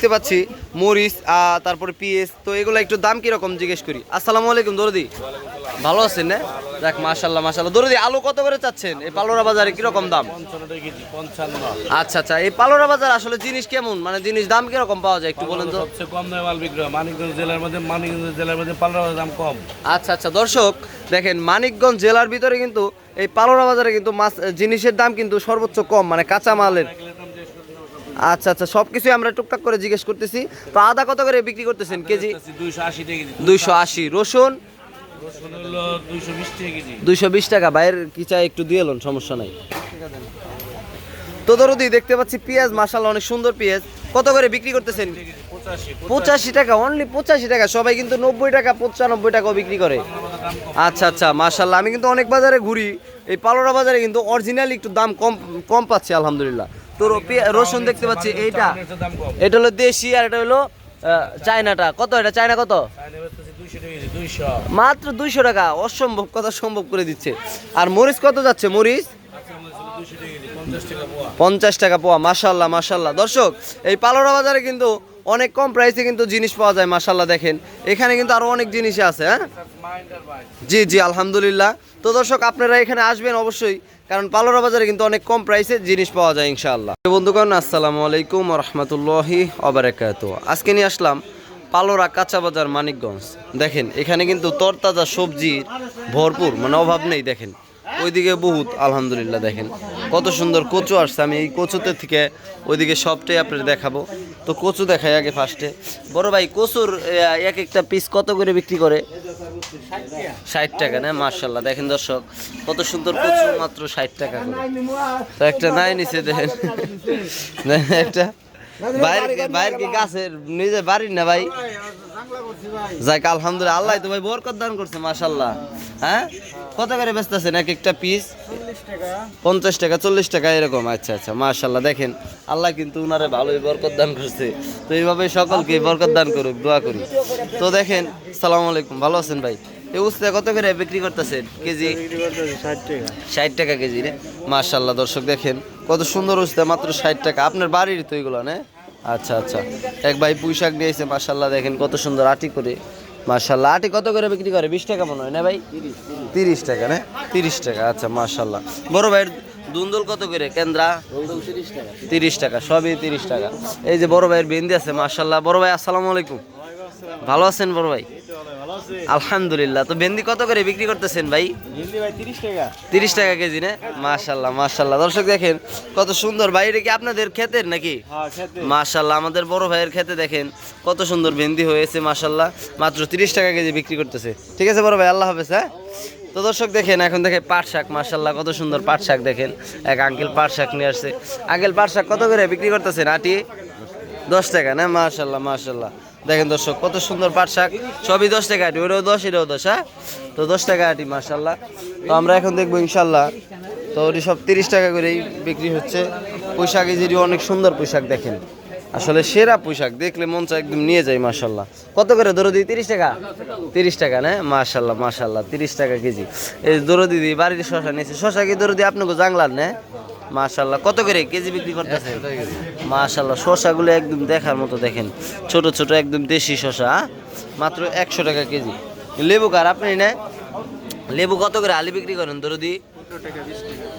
দেখতে পাচ্ছি মরিচ আহ, তারপরে পিএস তো এগুলো একটু দাম কীরকম জিজ্ঞেস করি? আসসালামু আলাইকুম দরদি। ভালো আছেন না? দেখ মাশাল্লাহ মাশাল্লাহ দরদি আলু কত করে চাচ্ছেন? এই পালোরা বাজারে কীরকম দাম? আচ্ছা আচ্ছা এই পালোরা বাজার আসলে জিনিস কেমন? মানে জিনিস দাম কীরকম পাওয়া যায় একটু বলেন তো। সবচেয়ে কম দামে মাল বিক্রি হয়। মানিকগঞ্জ জেলার মধ্যে মানিকগঞ্জ জেলার মধ্যে পাল্লার দাম কম। আচ্ছা আচ্ছা দর্শক দেখেন মানিকগঞ্জ জেলার ভিতরে কিন্তু এই পালোরা বাজারে কিন্তু মাছ জিনিসের দাম কিন্তু সর্বোচ্চ কম মানে কাঁচা মালের আচ্ছা আচ্ছা সব কিছুই আমরা টুকটাক করে জিজ্ঞেস করতেছি। তো আদা কত করে বিক্রি করতেছেন? কেজি? দুইশো আশি রসুন? দুইশো বিশ টাকা বাইরের কি চাই একটু দিয়ে এলুন সমস্যা নাই। তো দরদি দেখতে পাচ্ছি পেঁয়াজ মাসাল্লাহ অনেক সুন্দর পেঁয়াজ। কত করে বিক্রি করতেছেন? পঁচাশি টাকা অনলি পঁচাশি টাকা। সবাই কিন্তু নব্বই টাকা পঁচানব্বই টাকাও বিক্রি করে। আচ্ছা আচ্ছা মাশাল্লাহ আমি কিন্তু অনেক বাজারে ঘুরি। এই পালোরা বাজারে কিন্তু অরিজিনালি একটু দাম কম কম পাচ্ছি আলহামদুলিল্লাহ। তো রসুন দেখতে পাচ্ছি এইটা। এটা হলো দেশি আর এটা হলো চায়নাটা। কত এটা? চায়না কত? মাত্র দুইশো টাকা। অসম্ভব কথা সম্ভব করে দিচ্ছে। আর মরিচ কত যাচ্ছে? মরিচ? কেজি পঞ্চাশ টাকা পোয়া। পঞ্চাশ টাকা পোয়া মাশাল্লাহ মাশাল্লাহ দর্শক এই পালোরা বাজারে কিন্তু অনেক কম প্রাইসে কিন্তু জিনিস পাওয়া যায় মাশাল্লাহ দেখেন। এখানে কিন্তু আরও অনেক জিনিসই আছে হ্যাঁ? জি জি, আলহামদুলিল্লাহ। তো দর্শক, আপনারা এখানে আসবেন অবশ্যই, কারণ পালোরা বাজারে কিন্তু অনেক কম প্রাইসে জিনিস পাওয়া যায়, ইনশাআল্লাহ। বন্ধুগণ, আসসালামু আলাইকুম রহমতুল্লাহি অবরাকাত আজকে নিয়ে আসলাম পালোরা কাঁচা বাজার মানিকগঞ্জ। দেখেন, এখানে কিন্তু তরতাজা সবজির ভরপুর মানে অভাব নেই, দেখেন। ওইদিকে বহুত, আলহামদুলিল্লাহ, দেখেন। কত সুন্দর কচু আসছে, আমি এই কচুতে থেকে ওইদিকে সবটাই আপনার দেখাবো। তো কচু দেখাই আগে ফার্স্টে বড় ভাই, কচুর এক একটা পিস কত করে বিক্রি করে? ষাট টাকা, না? মার্শাল্লাহ দেখেন দর্শক, কত সুন্দর কচু, মাত্র ষাট টাকা করে। তো একটা নাই নিচে দেখেন একটা বাইরে বাইরে গাছের নিজের বাড়ির না ভাই? যাক, আলহামদুলিল্লাহ, আল্লাহ তো ভাই বরকত দান করছে মাশাল্লাহ হ্যাঁ? কত করে বেচতেছেন? এক একটা পিস পঞ্চাশ টাকা, চল্লিশ টাকা, এরকম। আচ্ছা আচ্ছা মাশাল্লাহ দেখেন, আল্লাহ কিন্তু উনারে ভালোই বরকত দান করছে। তো এইভাবে সকলকে বরকত দান করুক, দোয়া করি। তো দেখেন, সালাম আলাইকুম, ভালো আছেন ভাই? এই উস্তা কত করে বিক্রি করতেছেন? কেজি? ষাট টাকা কেজি রে। মাশাল্লাহ দর্শক, দেখেন, কত সুন্দর উস্তা, মাত্র ষাট টাকা। আপনার বাড়ির তো এগুলো, না? আচ্ছা আচ্ছা। এক ভাই পুঁই শাক নিয়েছে মাশাল্লাহ দেখেন কত সুন্দর আটি করে। মার্শাল্লাহ আটি কত করে বিক্রি করে? বিশ টাকা মনে হয় না ভাই? তিরিশ টাকা না? তিরিশ টাকা আচ্ছা মার্শাল্লাহ বড় ভাইয়ের দুন্দল কত করে কেন্দ্রা? তিরিশ টাকা সবই তিরিশ টাকা। এই যে বড় ভাইয়ের বেন্দি আছে মাশাল্লাহ বড় ভাই আসসালামু আলাইকুম। ভালো আছেন বড় ভাই? আলহামদুলিল্লাহ। তো বেন্দি কত করে বিক্রি করতেছেন ভাই? ভাই তিরিশ টাকা। কেজি না? মাশাল্লাহ মাশাল্লাহ দর্শক দেখেন কত সুন্দর। বাইরে কি আপনাদের ক্ষেতের নাকি? হ্যাঁ মাশাল্লাহ আমাদের বড় ভাইয়ের খেতে দেখেন কত সুন্দর ভেন্দি হয়েছে মাশাল্লাহ মাত্র তিরিশ টাকা কেজি বিক্রি করতেছে। ঠিক আছে বড় ভাই আল্লাহ হাফেজ হ্যাঁ? তো দর্শক দেখেন এখন দেখে পাট শাক মাশাল্লাহ কত সুন্দর পাট শাক দেখেন। এক আঙ্কেল পাট শাক নিয়ে আসছে। আঙ্কেল পাট শাক কত করে বিক্রি করতেছেন আটি? দশ টাকা না? মাশাল্লাহ মাশাল্লাহ দেখেন দর্শক, কত সুন্দর পাট শাক। সবই দশ টাকা আটি ওটাও দশ, এটাও দশ হ্যাঁ? তো দশ টাকা আটি মাশাল্লাহ তো আমরা এখন দেখব ইনশাল্লাহ তো ওটি সব তিরিশ টাকা করেই বিক্রি হচ্ছে। পোশাক যেটি অনেক সুন্দর পোশাক দেখেন। আসলে সেরা পোশাক দেখলে মন চায় একদম নিয়ে যায় মাশাল্লাহ কত করে দরদি তিরিশ টাকা? তিরিশ টাকা, না? মাশাল্লাহ মাশাল্লাহ তিরিশ টাকা কেজি। এই দরদি দি বাড়ির শশা নিয়েছে। শশা কি দরদি আপনাকে জাংলার না? মাশাল্লাহ কত করে কেজি বিক্রি করতেছে মাশাল্লাহ শশাগুলো একদম দেখার মতো দেখেন। ছোট ছোট, একদম দেশি শশা? মাত্র একশো টাকা কেজি। লেবু কার? আপনি না লেবু কত করে আলি বিক্রি করেন? দরদি?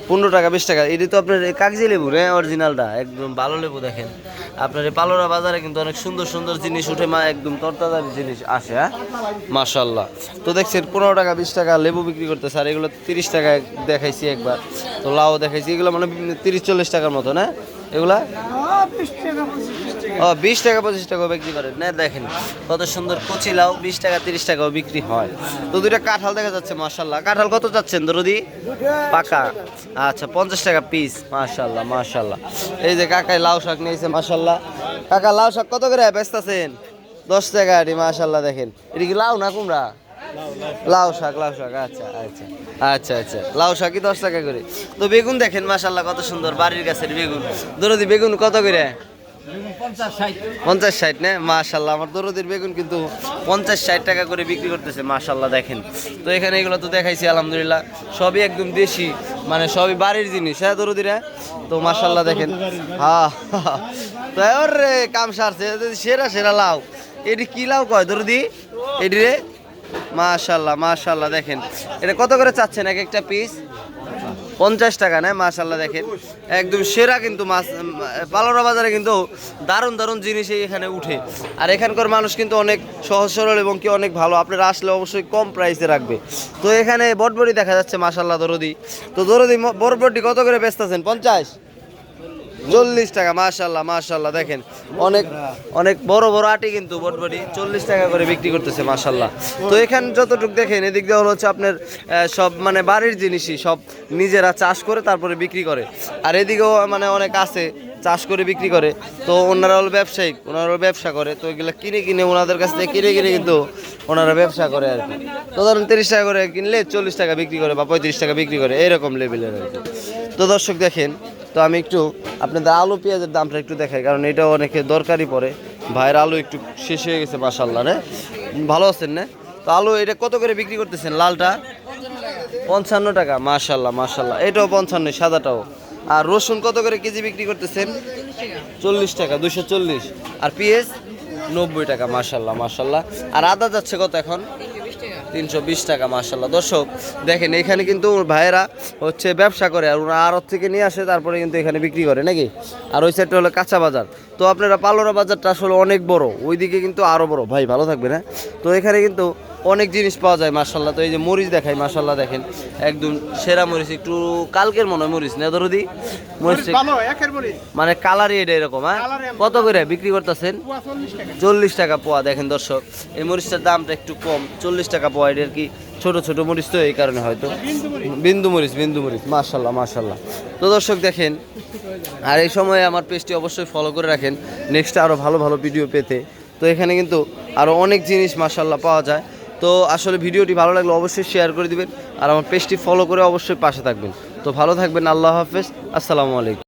পনেরো টাকা, বিশ টাকা। এটা তো আপনার কাগজি লেবু হ্যাঁ অরিজিনালটা একদম ভালো লেবু দেখেন। আপনার এই পালোরা বাজারে কিন্তু অনেক সুন্দর সুন্দর জিনিস উঠে মা, একদম তরতাজা জিনিস আসে হ্যাঁ? মাশাল্লাহ তো দেখছেন, পনেরো টাকা, বিশ টাকা লেবু বিক্রি করতে স্যার এগুলো তিরিশ টাকা দেখাইছি একবার। তো লাউ দেখাইছি, এগুলো মানে তিরিশ চল্লিশ টাকার মতো না এগুলা? ও, বিশ টাকা, পঁচিশ টাকা বিক্রি করে না, দেখেন কত সুন্দর কচি লাউ, বিশ টাকা, তিরিশ টাকাও বিক্রি হয়। তো দুইটা কাঁঠাল দেখা যাচ্ছে মাশাল্লাহ কাঁঠাল কত যাচ্ছেন দরদি? পাকা। আচ্ছা পঞ্চাশ টাকা পিস মাশাল্লাহ মাশাল্লাহ এই যে কাকাই লাউ শাক নিয়েছে মাশাল্লাহ কাকা, লাউ শাক কত করে বেচতেছেন? দশ টাকা আটি মাশাল্লাহ দেখেন। এটা কি লাউ না কুমড়া? লাউ শাক লাউ শাক আচ্ছা আচ্ছা আচ্ছা আচ্ছা। লাউ শাকই দশ টাকা করে। তো বেগুন দেখেন মাশাল্লাহ কত সুন্দর, বাড়ির গাছের বেগুন। দরদি, বেগুন কত করে? পঞ্চাশ ষাট না মাশাল্লাহ আমার দরদির বেগুন কিন্তু পঞ্চাশ ষাট টাকা করে বিক্রি করতেছে মাশাল্লাহ দেখেন তো এখানে এগুলো তো দেখাইছি আলহামদুলিল্লাহ সবই একদম দেশি মানে সবই বাড়ির জিনিস হ্যাঁ দরদিরা তো মাশাল্লাহ দেখেন হ্যাঁ তো রে কাম সারছে সেরা সেরা লাউ এটি কি লাউ কয় দরদি এটি রে মাশাল্লাহ মাশাল্লাহ দেখেন এটা কত করে চাচ্ছেন এক একটা পিস পঞ্চাশ টাকা নেয় মাশাল্লাহ দেখেন। একদম সেরা কিন্তু মাছ পালোরা বাজারে কিন্তু দারুণ দারুণ জিনিসই এখানে উঠে। আর এখানকার মানুষ কিন্তু অনেক সহজ সরল এবং কি অনেক ভালো। আপনারা আসলে অবশ্যই কম প্রাইসে রাখবে। তো এখানে বটবটি দেখা যাচ্ছে মাশাল্লাহ দরদি। তো দরদি বটবটি কত করে বেচতেছেন? পঞ্চাশ? চল্লিশ টাকা মাশাল্লাহ মাশাল্লাহ দেখেন। অনেক অনেক বড় বড় আটি কিন্তু বটবটি চল্লিশ টাকা করে বিক্রি করতেছে মাশাল্লাহ তো এখানে যতটুকু দেখেন, এদিক দিয়ে হচ্ছে আপনার সব মানে বাড়ির জিনিসই সব নিজেরা চাষ করে তারপরে বিক্রি করে। আর এদিকেও মানে অনেক আছে, চাষ করে বিক্রি করে। তো ওনারা হলো ব্যবসায়িক, ওনারা ব্যবসা করে। তো এগুলো কিনে কিনে ওনাদের কাছ থেকে কিনে কিনে কিন্তু ওনারা ব্যবসা করে আর কি। তো ধরুন তিরিশ টাকা করে কিনলে চল্লিশ টাকা বিক্রি করে বা পঁয়ত্রিশ টাকা বিক্রি করে, এরকম লেভেলের আর কি। তো দর্শক দেখেন তো আমি একটু আপনাদের আলু পেঁয়াজের দামটা একটু দেখাই, কারণ এটাও অনেকে দরকারি পড়ে। ভাইয়ের আলু একটু শেষ হয়ে গেছে মাসাল্লাহ রে ভালো আছেন, না? তো আলু এটা কত করে বিক্রি করতেছেন লালটা? পঞ্চান্ন টাকা মাশাল্লাহ মাশাল্লাহ এটাও পঞ্চান্ন, সাদাটাও। আর রসুন কত করে কেজি বিক্রি করতেছেন? চল্লিশ টাকা দুশো চল্লিশ। আর পেঁয়াজ? নব্বই টাকা মাশাল্লাহ মাশাল্লাহ আর আদা যাচ্ছে কত এখন? তিনশো বিশ টাকা মাশাল্লাহ দর্শক, দেখেন, এখানে কিন্তু ভাইয়েরা হচ্ছে ব্যবসা করে আর ওরা আড়ত থেকে নিয়ে আসে, তারপরে কিন্তু এখানে বিক্রি করে, নাকি? আর ওই সাইডটা হলো কাঁচা বাজার। তো আপনারা পালোরা বাজারটা আসলে অনেক বড়, ওইদিকে কিন্তু আরও বড়। ভাই, ভালো থাকবে না তো এখানে কিন্তু অনেক জিনিস পাওয়া যায় মার্শাল্লাহ তো এই যে মরিচ দেখাই মার্শাল্লাহ দেখেন। একদম সেরা মরিচ একটু কালকের মনে হয় মরিচ না মরিচ ভালো মরিচ। মানে কালারই এটা এরকম হ্যাঁ? কত করে বিক্রি করতেছেন? চল্লিশ টাকা। পোয়া দেখেন দর্শক। এই মরিচটার দামটা একটু কম চল্লিশ টাকা পোয়া এটা আর কি ছোট ছোট মরিচ তো এই কারণে হয়তো। বিন্দু মরিচ। বিন্দু মরিচ মার্শাল্লাহ মার্শাল্লাহ তো দর্শক দেখেন আর এই সময়ে আমার পেজটি অবশ্যই ফলো করে রাখেন নেক্সট আরও ভালো ভালো ভিডিও পেতে। তো এখানে কিন্তু আরও অনেক জিনিস মাশাল্লাহ পাওয়া যায়। তো আসলে ভিডিওটি ভালো লাগলে অবশ্যই শেয়ার করে দিবেন। আর আমার পেজটি ফলো করে অবশ্যই পাশে থাকবেন। তো ভালো থাকবেন, আল্লাহ হাফেজ, আসসালামু আলাইকুম।